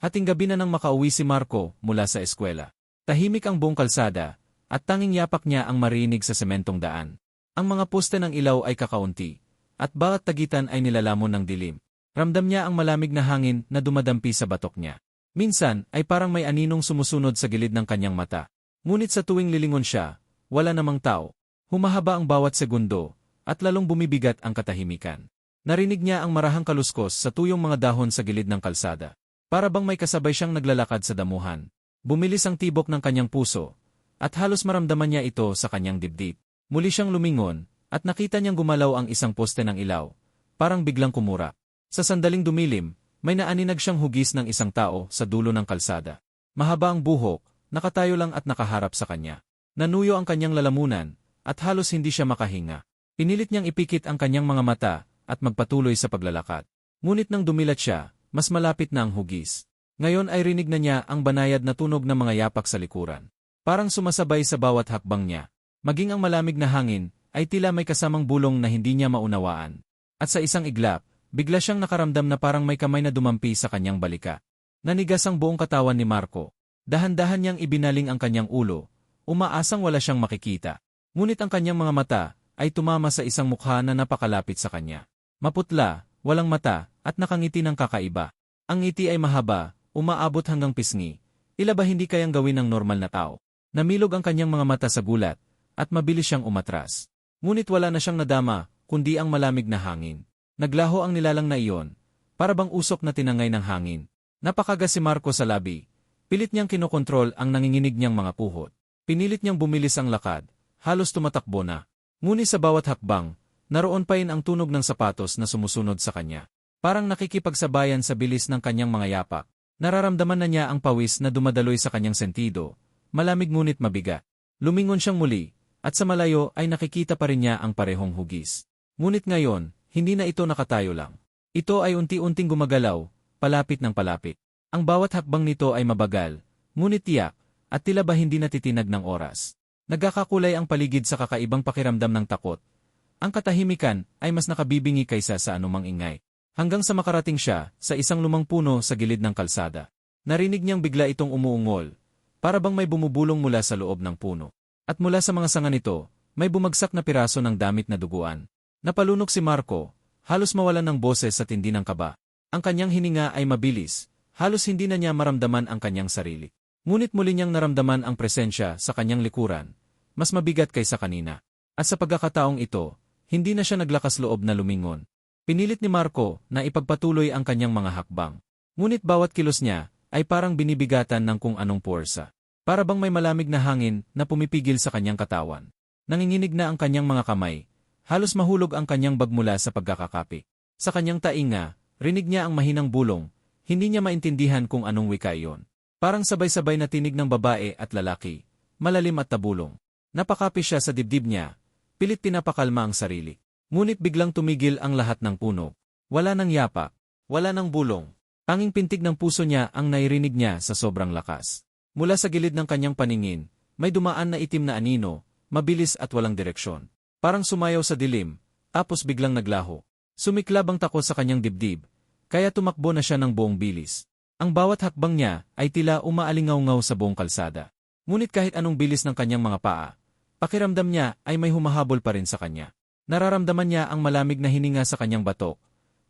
Hating gabi na nang makauwi si Marco mula sa eskwela. Tahimik ang buong kalsada, at tanging yapak niya ang marinig sa sementong daan. Ang mga poste ng ilaw ay kakaunti, at bawat tagitan ay nilalamon ng dilim. Ramdam niya ang malamig na hangin na dumadampi sa batok niya. Minsan ay parang may aninong sumusunod sa gilid ng kanyang mata. Ngunit sa tuwing lilingon siya, wala namang tao. Humahaba ang bawat segundo, at lalong bumibigat ang katahimikan. Narinig niya ang marahang kaluskos sa tuyong mga dahon sa gilid ng kalsada. Para bang may kasabay siyang naglalakad sa damuhan. Bumilis ang tibok ng kanyang puso, at halos maramdaman niya ito sa kanyang dibdib. Muli siyang lumingon, at nakita niyang gumalaw ang isang poste ng ilaw. Parang biglang kumura. Sa sandaling dumilim, may naaninag siyang hugis ng isang tao sa dulo ng kalsada. Mahaba ang buhok, nakatayo lang at nakaharap sa kanya. Nanuyo ang kanyang lalamunan, at halos hindi siya makahinga. Pinilit niyang ipikit ang kanyang mga mata, at magpatuloy sa paglalakad. Ngunit nang dumilat siya, mas malapit na ang hugis. Ngayon ay rinig na niya ang banayad na tunog ng mga yapak sa likuran. Parang sumasabay sa bawat hakbang niya. Maging ang malamig na hangin ay tila may kasamang bulong na hindi niya maunawaan. At sa isang iglap, bigla siyang nakaramdam na parang may kamay na dumampi sa kanyang balika. Nanigas ang buong katawan ni Marco. Dahan-dahan niyang ibinaling ang kanyang ulo, umaasang wala siyang makikita. Ngunit ang kanyang mga mata ay tumama sa isang mukha na napakalapit sa kanya. Maputla, walang mata, at nakangiti ng kakaiba. Ang ngiti ay mahaba, umaabot hanggang pisngi. Ila ba hindi kayang gawin ng normal na tao? Namilog ang kanyang mga mata sa gulat, at mabilis siyang umatras. Ngunit wala na siyang nadama, kundi ang malamig na hangin. Naglaho ang nilalang na iyon, para bang usok na tinangay ng hangin. Napakaga si Marco sa labi. Pilit niyang kinokontrol ang nanginginig niyang mga puhot. Pinilit niyang bumilis ang lakad, halos tumatakbo na. Ngunit sa bawat hakbang, naroon pa rin ang tunog ng sapatos na sumusunod sa kanya. Parang nakikipagsabayan sa bilis ng kanyang mga yapak. Nararamdaman na niya ang pawis na dumadaloy sa kanyang sentido, malamig ngunit mabigat. Lumingon siyang muli, at sa malayo ay nakikita pa rin niya ang parehong hugis. Ngunit ngayon, hindi na ito nakatayo lang. Ito ay unti-unting gumagalaw, palapit ng palapit. Ang bawat hakbang nito ay mabagal, ngunit tiyak, at tila ba hindi natitinag ng oras. Nagkakakulay ang paligid sa kakaibang pakiramdam ng takot. Ang katahimikan ay mas nakabibingi kaysa sa anumang ingay. Hanggang sa makarating siya sa isang lumang puno sa gilid ng kalsada. Narinig niyang bigla itong umuungol, para bang may bumubulong mula sa loob ng puno. At mula sa mga sanga nito, may bumagsak na piraso ng damit na duguan. Napalunok si Marco, halos mawalan ng boses sa tindi ng kaba. Ang kanyang hininga ay mabilis, halos hindi na niya maramdaman ang kanyang sarili. Ngunit muli niyang naramdaman ang presensya sa kanyang likuran, mas mabigat kaysa kanina. At sa pagkakataong ito, hindi na siya naglakas loob na lumingon. Pinilit ni Marco na ipagpatuloy ang kanyang mga hakbang. Ngunit bawat kilos niya ay parang binibigatan ng kung anong puwersa. Para bang may malamig na hangin na pumipigil sa kanyang katawan. Nanginginig na ang kanyang mga kamay. Halos mahulog ang kanyang bag mula sa pagkakakapi. Sa kanyang tainga, rinig niya ang mahinang bulong. Hindi niya maintindihan kung anong wika iyon. Parang sabay-sabay na tinig ng babae at lalaki. Malalim at tabulong. Napakapi siya sa dibdib niya. Pilit pinapakalma ang sarili. Ngunit biglang tumigil ang lahat ng puno. Wala nang yapa, wala nang bulong. Tanging pintig ng puso niya ang nairinig niya sa sobrang lakas. Mula sa gilid ng kanyang paningin, may dumaan na itim na anino, mabilis at walang direksyon. Parang sumayaw sa dilim, tapos biglang naglaho. Sumiklab ang takot sa kanyang dibdib, kaya tumakbo na siya ng buong bilis. Ang bawat hakbang niya ay tila umaalingaw-ngaw sa buong kalsada. Ngunit kahit anong bilis ng kanyang mga paa, pakiramdam niya ay may humahabol pa rin sa kanya. Nararamdaman niya ang malamig na hininga sa kanyang batok.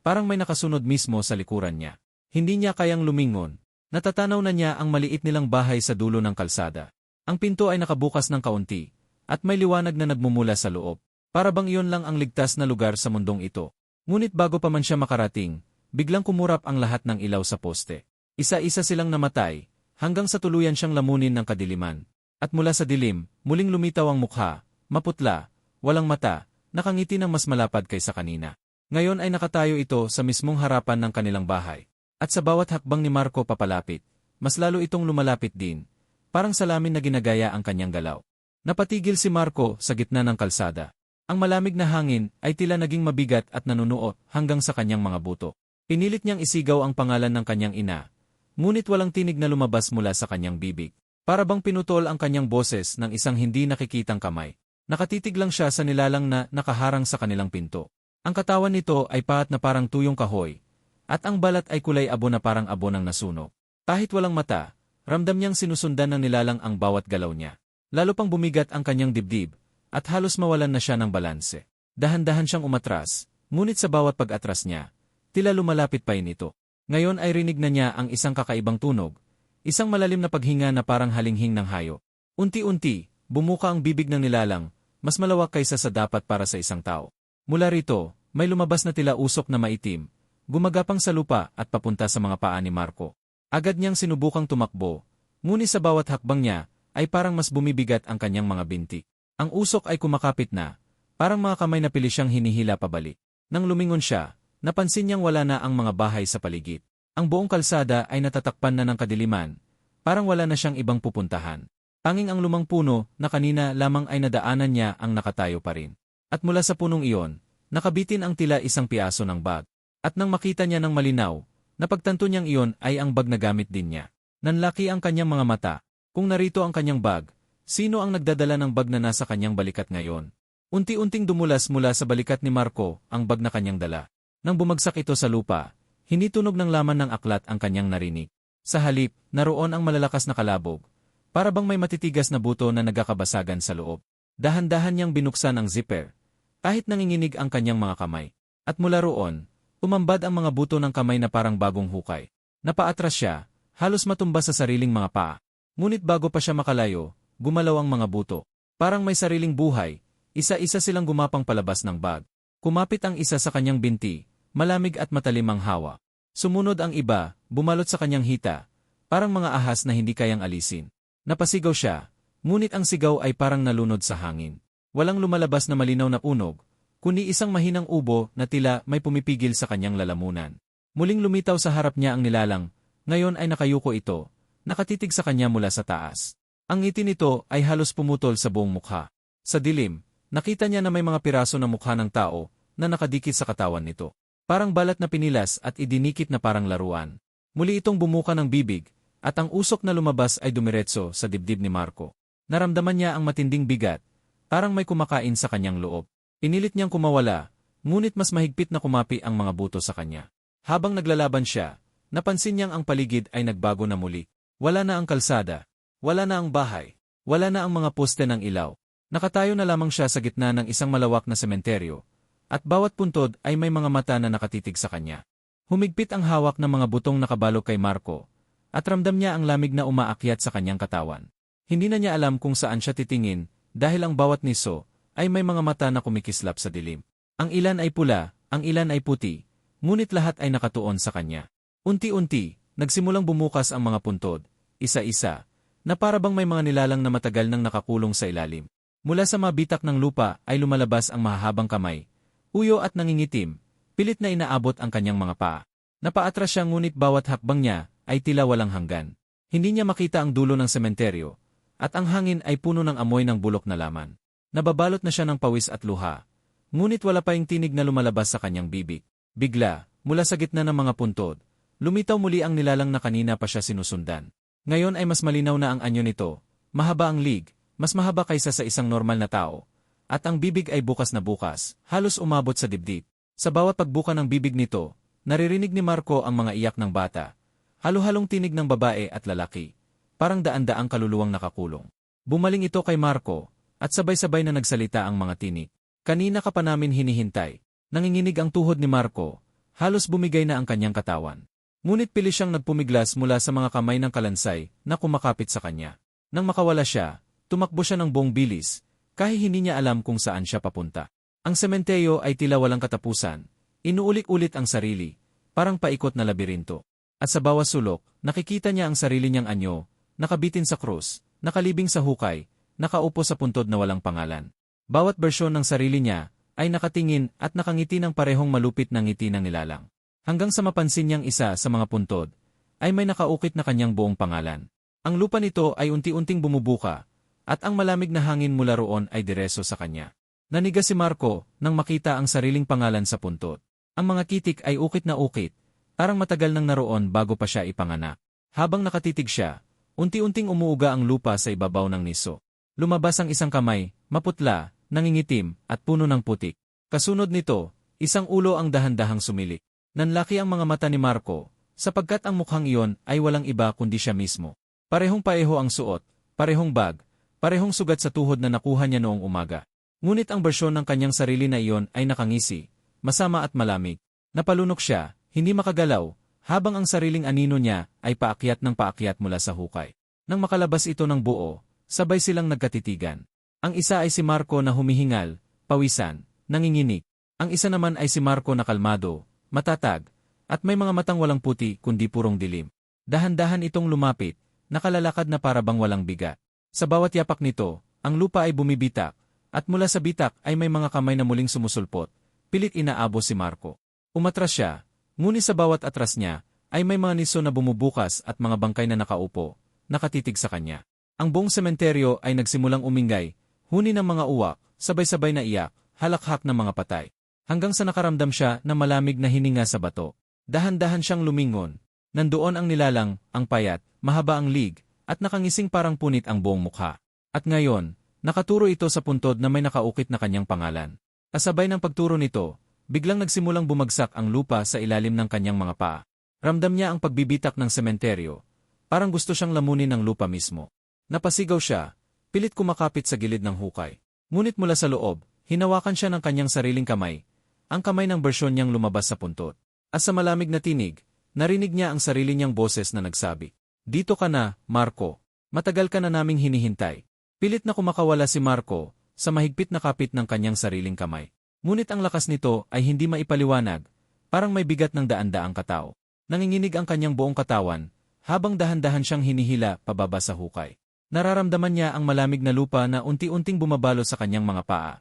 Parang may nakasunod mismo sa likuran niya. Hindi niya kayang lumingon. Natatanaw na niya ang maliit nilang bahay sa dulo ng kalsada. Ang pinto ay nakabukas ng kaunti, at may liwanag na nagmumula sa loob. Para bang iyon lang ang ligtas na lugar sa mundong ito. Ngunit bago pa man siya makarating, biglang kumurap ang lahat ng ilaw sa poste. Isa-isa silang namatay, hanggang sa tuluyan siyang lamunin ng kadiliman. At mula sa dilim, muling lumitaw ang mukha, maputla, walang mata, nakangiti ng mas malapad kaysa kanina. Ngayon ay nakatayo ito sa mismong harapan ng kanilang bahay. At sa bawat hakbang ni Marco papalapit, mas lalo itong lumalapit din, parang salamin na ginagaya ang kanyang galaw. Napatigil si Marco sa gitna ng kalsada. Ang malamig na hangin ay tila naging mabigat at nanunuot hanggang sa kanyang mga buto. Pinilit niyang isigaw ang pangalan ng kanyang ina, ngunit walang tinig na lumabas mula sa kanyang bibig. Para bang pinutol ang kanyang boses ng isang hindi nakikitang kamay. Nakatitig lang siya sa nilalang na nakaharang sa kanilang pinto. Ang katawan nito ay paat na parang tuyong kahoy, at ang balat ay kulay abo na parang abo ng nasunog. Kahit walang mata, ramdam niyang sinusundan ng nilalang ang bawat galaw niya. Lalo pang bumigat ang kanyang dibdib, at halos mawalan na siya ng balanse. Dahan-dahan siyang umatras, ngunit sa bawat pag-atras niya, tila lumalapit pa ito. Ngayon ay rinig na niya ang isang kakaibang tunog, isang malalim na paghinga na parang halinghing ng hayo. Unti-unti, bumuka ang bibig ng nilalang, mas malawak kaysa sa dapat para sa isang tao. Mula rito, may lumabas na tila usok na maitim, gumagapang sa lupa at papunta sa mga paa ni Marco. Agad niyang sinubukang tumakbo, ngunit sa bawat hakbang niya, ay parang mas bumibigat ang kanyang mga binti. Ang usok ay kumakapit na, parang mga kamay na pili siyang hinihila pabalik. Nang lumingon siya, napansin niyang wala na ang mga bahay sa paligid. Ang buong kalsada ay natatakpan na ng kadiliman, parang wala na siyang ibang pupuntahan. Tanging ang lumang puno na kanina lamang ay nadaanan niya ang nakatayo pa rin. At mula sa punong iyon, nakabitin ang tila isang piaso ng bag. At nang makita niya ng malinaw, Napagtanto niyang iyon ay ang bag na gamit din niya. Nanlaki ang kanyang mga mata. Kung narito ang kanyang bag, sino ang nagdadala ng bag na nasa kanyang balikat ngayon? Unti-unting dumulas mula sa balikat ni Marco ang bag na kanyang dala. Nang bumagsak ito sa lupa, hindi tunog ng laman ng aklat ang kanyang narinig. Sa halip, naroon ang malalakas na kalabog. Para bang may matitigas na buto na nagkakabasagan sa loob. Dahan-dahan niyang binuksan ang zipper. Kahit nanginginig ang kanyang mga kamay. At mula roon, Umambad ang mga buto ng kamay na parang bagong hukay. Napaatras siya, halos matumba sa sariling mga paa. Ngunit bago pa siya makalayo, gumalaw ang mga buto. Parang may sariling buhay, isa-isa silang gumapang palabas ng bag. Kumapit ang isa sa kanyang binti, malamig at matalim ang hawa. Sumunod ang iba, bumalot sa kanyang hita, parang mga ahas na hindi kayang alisin. Napasigaw siya, ngunit ang sigaw ay parang nalunod sa hangin. Walang lumalabas na malinaw na unog, kundi isang mahinang ubo na tila may pumipigil sa kanyang lalamunan. Muling lumitaw sa harap niya ang nilalang, ngayon ay nakayuko ito, nakatitig sa kanya mula sa taas. Ang ngiti nito ay halos pumutol sa buong mukha. Sa dilim, nakita niya na may mga piraso ng mukha ng tao na nakadikit sa katawan nito. Parang balat na pinilas at idinikit na parang laruan. Muli itong bumuka ng bibig, at ang usok na lumabas ay dumiretso sa dibdib ni Marco. Naramdaman niya ang matinding bigat, parang may kumakain sa kanyang loob. Pinilit niyang kumawala, ngunit mas mahigpit na kumapi ang mga buto sa kanya. Habang naglalaban siya, napansin niyang ang paligid ay nagbago na muli. Wala na ang kalsada, wala na ang bahay, wala na ang mga poste ng ilaw. Nakatayo na lamang siya sa gitna ng isang malawak na sementeryo, at bawat puntod ay may mga mata na nakatitig sa kanya. Humigpit ang hawak ng mga butong nakabalog kay Marco, at ramdam niya ang lamig na umaakyat sa kanyang katawan. Hindi na niya alam kung saan siya titingin dahil ang bawat niso ay may mga mata na kumikislap sa dilim. Ang ilan ay pula, ang ilan ay puti, ngunit lahat ay nakatuon sa kanya. Unti-unti, nagsimulang bumukas ang mga puntod, isa-isa, na para bang may mga nilalang na matagal nang nakakulong sa ilalim. Mula sa mabitak ng lupa ay lumalabas ang mahahabang kamay, uyo at nangingitim, pilit na inaabot ang kanyang mga paa. Napaatras siya ngunit bawat hakbang niya ay tila walang hanggan. Hindi niya makita ang dulo ng sementeryo, at ang hangin ay puno ng amoy ng bulok na laman. Nababalot na siya ng pawis at luha. Ngunit wala pa yung tinig na lumalabas sa kanyang bibig. Bigla, mula sa gitna ng mga puntod, lumitaw muli ang nilalang na kanina pa siya sinusundan. Ngayon ay mas malinaw na ang anyo nito, mahaba ang lig, mas mahaba kaysa sa isang normal na tao. At ang bibig ay bukas na bukas, halos umabot sa dibdib. Sa bawat pagbuka ng bibig nito, naririnig ni Marco ang mga iyak ng bata. Halo-halong tinig ng babae at lalaki. Parang daan-daang kaluluwang nakakulong. Bumaling ito kay Marco, at sabay-sabay na nagsalita ang mga tinik. Kanina ka pa namin hinihintay. Nanginginig ang tuhod ni Marco. Halos bumigay na ang kanyang katawan. Ngunit pili siyang nagpumiglas mula sa mga kamay ng kalansay na kumakapit sa kanya. Nang makawala siya, tumakbo siya ng buong bilis, kahit hindi niya alam kung saan siya papunta. Ang sementeyo ay tila walang katapusan. Inuulik-ulit ang sarili, parang paikot na labirinto. At sa bawat sulok, nakikita niya ang sarili niyang anyo, nakabitin sa krus, nakalibing sa hukay, nakaupo sa puntod na walang pangalan. Bawat bersyon ng sarili niya ay nakatingin at nakangiti ng parehong malupit na ngiti ng nilalang. Hanggang sa mapansin niyang isa sa mga puntod, ay may nakaukit na kanyang buong pangalan. Ang lupa nito ay unti-unting bumubuka, at ang malamig na hangin mula roon ay direso sa kanya. Naniga si Marco nang makita ang sariling pangalan sa puntod. Ang mga kitik ay ukit na ukit, parang matagal nang naroon bago pa siya ipanganak. Habang nakatitig siya, unti-unting umuuga ang lupa sa ibabaw ng niso. Lumabas ang isang kamay, maputla, nangingitim, at puno ng putik. Kasunod nito, isang ulo ang dahan-dahang sumilik. Nanlaki ang mga mata ni Marco, sapagkat ang mukhang iyon ay walang iba kundi siya mismo. Parehong paeho ang suot, parehong bag, parehong sugat sa tuhod na nakuha niya noong umaga. Ngunit ang bersyon ng kanyang sarili na iyon ay nakangisi, masama at malamig. Napalunok siya, hindi makagalaw, habang ang sariling anino niya ay paakyat ng paakyat mula sa hukay. Nang makalabas ito ng buo, sabay silang nagkatitigan. Ang isa ay si Marco na humihingal, pawisan, nanginginig. Ang isa naman ay si Marco na kalmado, matatag, at may mga matang walang puti kundi purong dilim. Dahan-dahan itong lumapit, nakalalakad na para bang walang bigat. Sa bawat yapak nito, ang lupa ay bumibitak, at mula sa bitak ay may mga kamay na muling sumusulpot. Pilit inaabo si Marco. Umatras siya, ngunit sa bawat atras niya, ay may mga niso na bumubukas at mga bangkay na nakaupo, nakatitig sa kanya. Ang buong sementeryo ay nagsimulang umingay, huni ng mga uwak, sabay-sabay na iyak, halakhak ng mga patay. Hanggang sa nakaramdam siya na malamig na hininga sa bato. Dahan-dahan siyang lumingon. Nandoon ang nilalang, ang payat, mahaba ang lig, at nakangising parang punit ang buong mukha. At ngayon, nakaturo ito sa puntod na may nakaukit na kanyang pangalan. Kasabay ng pagturo nito, biglang nagsimulang bumagsak ang lupa sa ilalim ng kanyang mga paa. Ramdam niya ang pagbibitak ng sementeryo. Parang gusto siyang lamunin ng lupa mismo. Napasigaw siya, pilit kumakapit sa gilid ng hukay. Ngunit mula sa loob, hinawakan siya ng kanyang sariling kamay, ang kamay ng bersyon niyang lumabas sa puntod. At sa malamig na tinig, narinig niya ang sarili niyang boses na nagsabi, Dito ka na, Marco. Matagal ka na naming hinihintay. Pilit na kumakawala si Marco, sa mahigpit na kapit ng kanyang sariling kamay. Ngunit ang lakas nito ay hindi maipaliwanag, parang may bigat ng daan-daang katao. Nanginginig ang kanyang buong katawan, habang dahan-dahan siyang hinihila pababa sa hukay. Nararamdaman niya ang malamig na lupa na unti-unting bumabalo sa kanyang mga paa,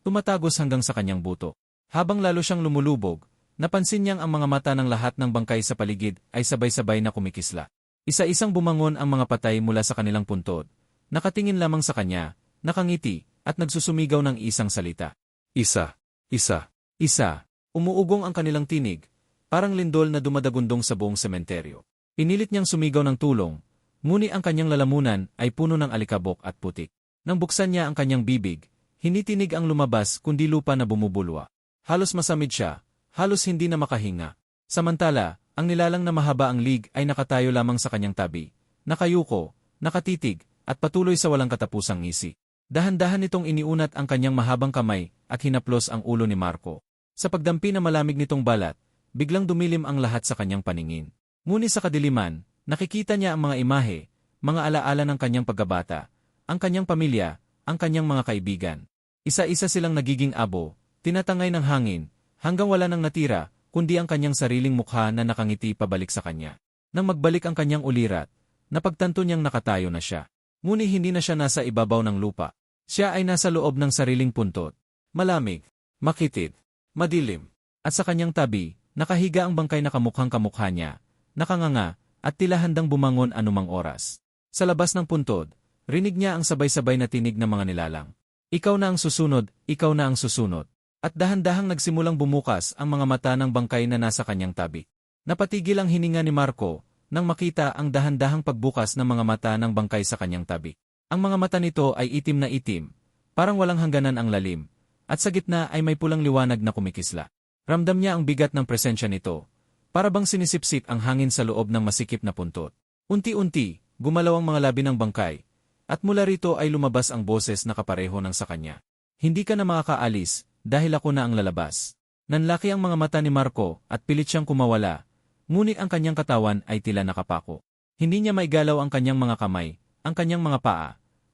tumatagos hanggang sa kanyang buto. Habang lalo siyang lumulubog, Napansin niyang ang mga mata ng lahat ng bangkay sa paligid ay sabay-sabay na kumikisla. Isa-isang bumangon ang mga patay mula sa kanilang puntod. Nakatingin lamang sa kanya, nakangiti, at nagsusumigaw ng isang salita. Isa, isa, isa. Umuugong ang kanilang tinig, parang lindol na dumadagundong sa buong sementeryo. Pinilit niyang sumigaw ng tulong, nguni ang kanyang lalamunan ay puno ng alikabok at putik. Nang buksan niya ang kanyang bibig, hindi tinig ang lumabas kundi lupa na bumubulwa. Halos masamid siya, halos hindi na makahinga. Samantala, ang nilalang na mahaba ang lig ay nakatayo lamang sa kanyang tabi, nakayuko, nakatitig, at patuloy sa walang katapusang ngisi. Dahan-dahan nitong iniunat ang kanyang mahabang kamay at hinaplos ang ulo ni Marco. Sa pagdampi na malamig nitong balat, biglang dumilim ang lahat sa kanyang paningin. Ngunit sa kadiliman, nakikita niya ang mga imahe, mga alaala ng kanyang pagkabata, ang kanyang pamilya, ang kanyang mga kaibigan. Isa-isa silang nagiging abo, tinatangay ng hangin, hanggang wala nang natira, kundi ang kanyang sariling mukha na nakangiti pabalik sa kanya. Nang magbalik ang kanyang ulirat, napagtanto niyang nakatayo na siya. Ngunit hindi na siya nasa ibabaw ng lupa. Siya ay nasa loob ng sariling puntot. Malamig, makitid, madilim. At sa kanyang tabi, nakahiga ang bangkay na kamukhang kamukha niya, nakanganga, at tila handang bumangon anumang oras. Sa labas ng puntod, rinig niya ang sabay-sabay na tinig ng mga nilalang. Ikaw na ang susunod, ikaw na ang susunod. At dahan-dahang nagsimulang bumukas ang mga mata ng bangkay na nasa kanyang tabi. Napatigil ang hininga ni Marco nang makita ang dahan-dahang pagbukas ng mga mata ng bangkay sa kanyang tabi. Ang mga mata nito ay itim na itim, parang walang hangganan ang lalim, at sa gitna ay may pulang liwanag na kumikisla. Ramdam niya ang bigat ng presensya nito, para bang sinisipsip ang hangin sa loob ng masikip na puntot. Unti-unti, gumalaw ang mga labi ng bangkay, at mula rito ay lumabas ang boses na kapareho ng sa kanya. Hindi ka na makakaalis, dahil ako na ang lalabas. Nanlaki ang mga mata ni Marco at pilit siyang kumawala, ngunit ang kanyang katawan ay tila nakapako. Hindi niya maigalaw ang kanyang mga kamay, ang kanyang mga paa,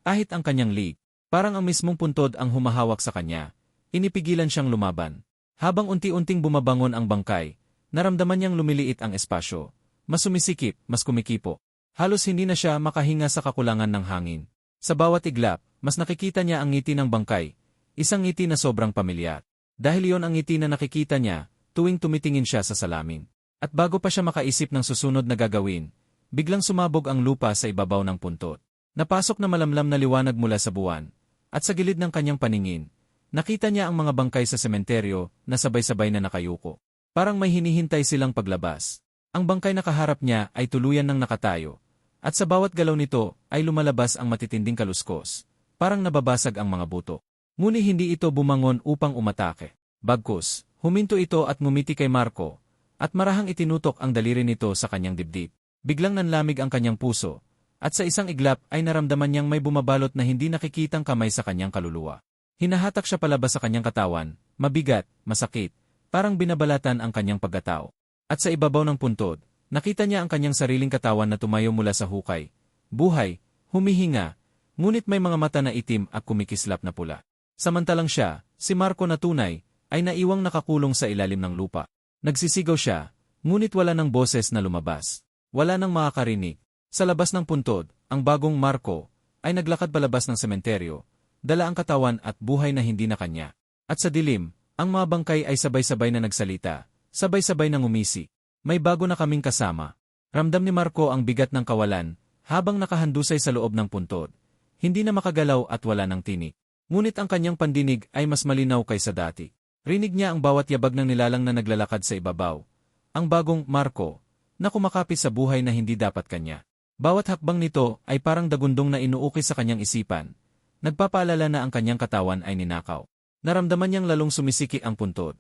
kahit ang kanyang lig. Parang ang mismong puntod ang humahawak sa kanya. Inipigilan siyang lumaban. Habang unti-unting bumabangon ang bangkay, naramdaman niyang lumiliit ang espasyo. Mas sumisikip, mas kumikipo. Halos hindi na siya makahinga sa kakulangan ng hangin. Sa bawat iglap, mas nakikita niya ang ngiti ng bangkay, Isang ngiti na sobrang pamilyar. Dahil iyon ang ngiti na nakikita niya, tuwing tumitingin siya sa salamin. At bago pa siya makaisip ng susunod na gagawin, biglang sumabog ang lupa sa ibabaw ng puntot. Napasok na malamlam na liwanag mula sa buwan, at sa gilid ng kanyang paningin, nakita niya ang mga bangkay sa sementeryo na sabay-sabay na nakayuko. Parang may hinihintay silang paglabas. Ang bangkay na kaharap niya ay tuluyan ng nakatayo, at sa bawat galaw nito ay lumalabas ang matitinding kaluskos, parang nababasag ang mga buto. Ngunit hindi ito bumangon upang umatake. Bagkus, huminto ito at ngumiti kay Marco, at marahang itinutok ang daliri nito sa kanyang dibdib. Biglang nanlamig ang kanyang puso, at sa isang iglap ay naramdaman niyang may bumabalot na hindi nakikitang kamay sa kanyang kaluluwa. Hinahatak siya palabas sa kanyang katawan, mabigat, masakit, parang binabalatan ang kanyang pagkatao. At sa ibabaw ng puntod, nakita niya ang kanyang sariling katawan na tumayo mula sa hukay. Buhay, humihinga, ngunit may mga mata na itim at kumikislap na pula. Samantalang siya, si Marco na tunay, ay naiwang nakakulong sa ilalim ng lupa. Nagsisigaw siya, ngunit wala ng boses na lumabas. Wala nang makakarinig. Sa labas ng puntod, ang bagong Marco ay naglakad palabas ng sementeryo, dala ang katawan at buhay na hindi na kanya. At sa dilim, ang mga bangkay ay sabay-sabay na nagsalita, sabay-sabay na ngumisi. May bago na kaming kasama. Ramdam ni Marco ang bigat ng kawalan, habang nakahandusay sa loob ng puntod. Hindi na makagalaw at wala ng tinik. Ngunit ang kanyang pandinig ay mas malinaw kaysa dati. Rinig niya ang bawat yabag ng nilalang na naglalakad sa ibabaw. Ang bagong Marco, na kumakapit sa buhay na hindi dapat kanya. Bawat hakbang nito ay parang dagundong na inuuki sa kanyang isipan. Nagpapaalala na ang kanyang katawan ay ninakaw. Naramdaman niyang lalong sumisiki ang puntod.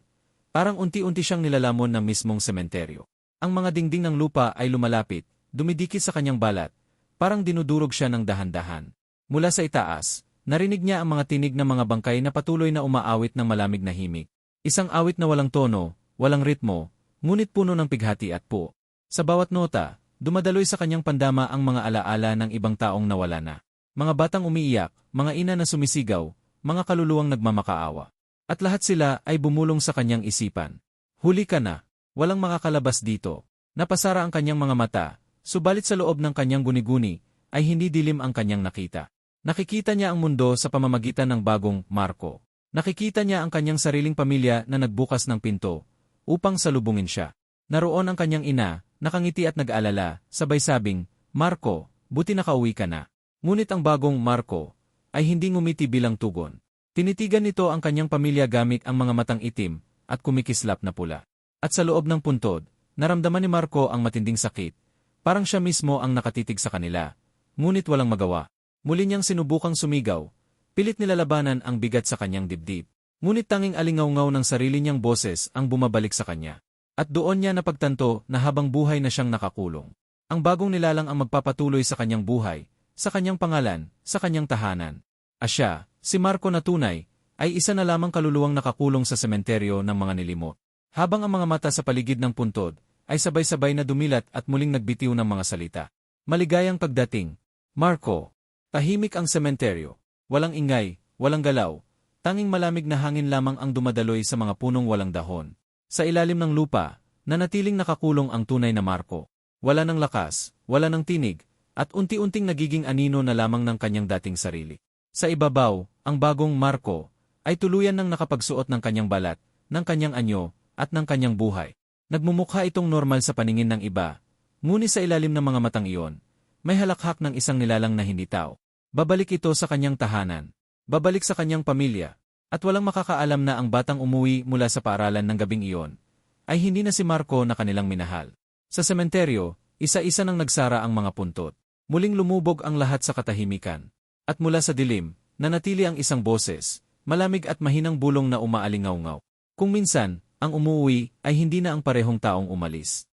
Parang unti-unti siyang nilalamon ng mismong sementeryo. Ang mga dingding ng lupa ay lumalapit, dumidikit sa kanyang balat, parang dinudurog siya ng dahan-dahan. Mula sa itaas, narinig niya ang mga tinig ng mga bangkay na patuloy na umaawit ng malamig na himig. Isang awit na walang tono, walang ritmo, ngunit puno ng pighati at po. Sa bawat nota, dumadaloy sa kanyang pandama ang mga alaala ng ibang taong nawala na. Mga batang umiiyak, mga ina na sumisigaw, mga kaluluwang nagmamakaawa. At lahat sila ay bumulong sa kanyang isipan. Huli ka na, walang makakalabas dito. Napasara ang kanyang mga mata, subalit sa loob ng kanyang guni-guni, ay hindi dilim ang kanyang nakita. Nakikita niya ang mundo sa pamamagitan ng bagong Marco. Nakikita niya ang kanyang sariling pamilya na nagbukas ng pinto upang salubungin siya. Naroon ang kanyang ina, nakangiti at nag-alala, sabay sabing, Marco, buti nakauwi ka na. Ngunit ang bagong Marco ay hindi ngumiti bilang tugon. Tinitigan nito ang kanyang pamilya gamit ang mga matang itim at kumikislap na pula. At sa loob ng puntod, naramdaman ni Marco ang matinding sakit. Parang siya mismo ang nakatitig sa kanila. Ngunit walang magawa. Muli niyang sinubukang sumigaw, Pilit nilalabanan ang bigat sa kanyang dibdib. Ngunit tanging alingaw-ngaw ng sarili niyang boses ang bumabalik sa kanya. At doon niya napagtanto na habang buhay na siyang nakakulong. Ang bagong nilalang ang magpapatuloy sa kanyang buhay, sa kanyang pangalan, sa kanyang tahanan. Asya, si Marco na tunay, ay isa na lamang kaluluwang nakakulong sa sementeryo ng mga nilimot. Habang ang mga mata sa paligid ng puntod, ay sabay-sabay na dumilat at muling nagbitiw ng mga salita. Maligayang pagdating. Marco. Tahimik ang sementeryo. Walang ingay, walang galaw, tanging malamig na hangin lamang ang dumadaloy sa mga punong walang dahon. Sa ilalim ng lupa, nanatiling nakakulong ang tunay na Marco. Wala ng lakas, wala ng tinig, at unti-unting nagiging anino na lamang ng kanyang dating sarili. Sa ibabaw, ang bagong Marco ay tuluyan ng nakapagsuot ng kanyang balat, ng kanyang anyo, at ng kanyang buhay. Nagmumukha itong normal sa paningin ng iba, ngunit sa ilalim ng mga matang iyon, may halakhak ng isang nilalang na hindi tao. Babalik ito sa kanyang tahanan. Babalik sa kanyang pamilya. At walang makakaalam na ang batang umuwi mula sa paaralan ng gabing iyon ay hindi na si Marco na kanilang minahal. Sa sementeryo, isa-isa nang nagsara ang mga puntot. Muling lumubog ang lahat sa katahimikan. At mula sa dilim, nanatili ang isang boses, malamig at mahinang bulong na umaalingaw-ngaw. Kung minsan, ang umuwi ay hindi na ang parehong taong umalis.